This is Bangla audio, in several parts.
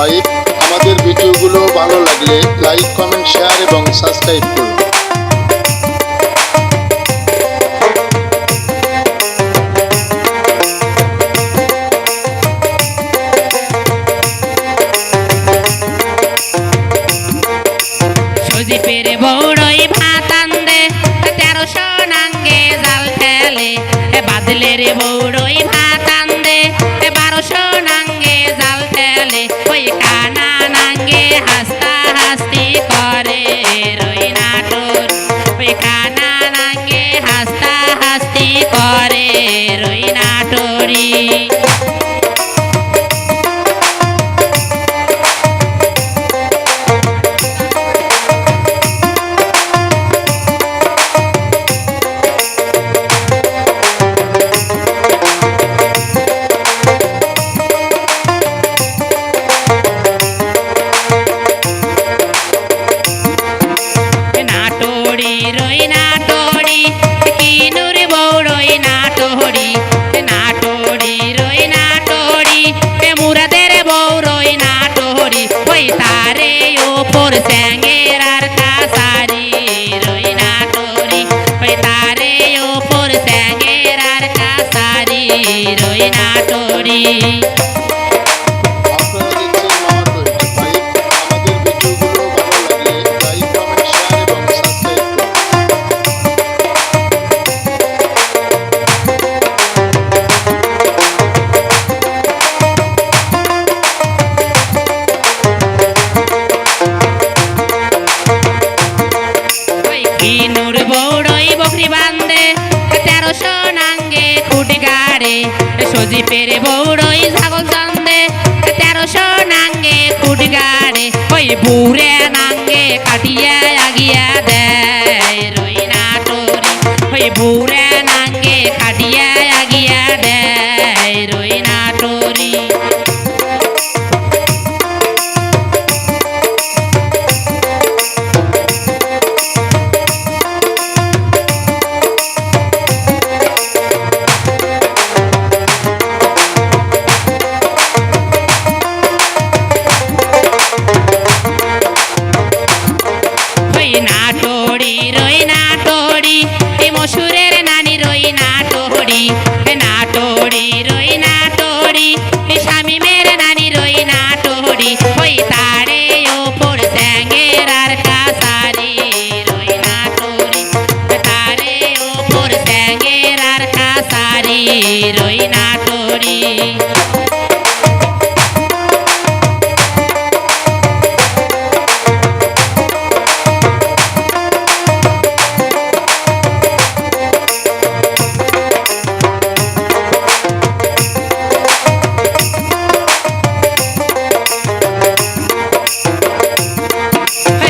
ফাইভ আমাদের ভিডিওগুলো ভালো লাগলে লাইক, কমেন্ট, শেয়ার এবং সাবস্ক্রাইব করুন। সুদীপের বৌড়ই ভাতান্দে তেরোশো নাঙ্গে জাল ঠেলে বাদলের বৌড়ই ওপর স্যাঙ্গের আর কাসারি রই নাটোড়ি ওই তারে ওপর স্যাঙ্গের আর কাসারি রই নাটোড়ি ওই কিনুর বৌড়ই বকরি বান্ধে তেরোশো নাঙ্গে খুঁটি গাড়ে। সজীপের বৌড়ই ছাগল চন্দে, তেরোশো নাঙ্গে খুঁটি গাড়ে। ওই বুড়ে নাঙ্গে কাটিয়া আগিয়া দেয় রই নাটোরি। ওই বুড়ে নাঙ্গে কাটিয়া আগিয়া দেয় রই কাসারি রই নাটোড়ি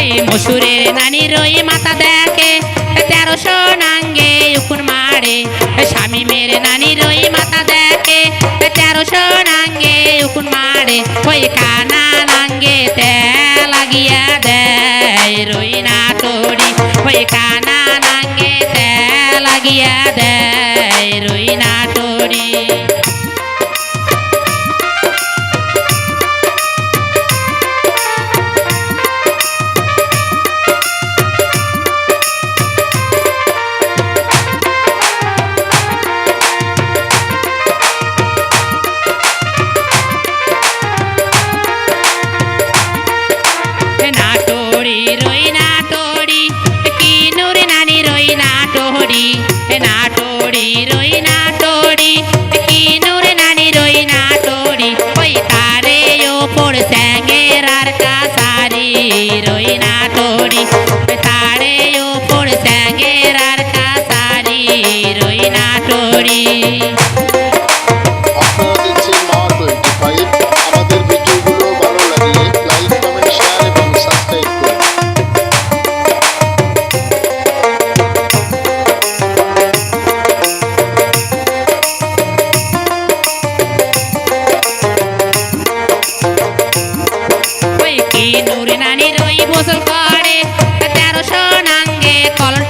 এই মসুরের নানি রই মাথা দেখে তেরোশো নাঙ্গে মারে স্বামী মেরে নানি রই মাথা দেখে তেরোশো নাঙ্গে উকুন মারে, ওই কানা নাঙ্গে তে লাগিয়া দেয় রই না তোরি ওই কানা নাঙ্গে তে লাগিয়া কি নুরে নানি রই গোসল করে তেরোশো নাঙ্গে কলটা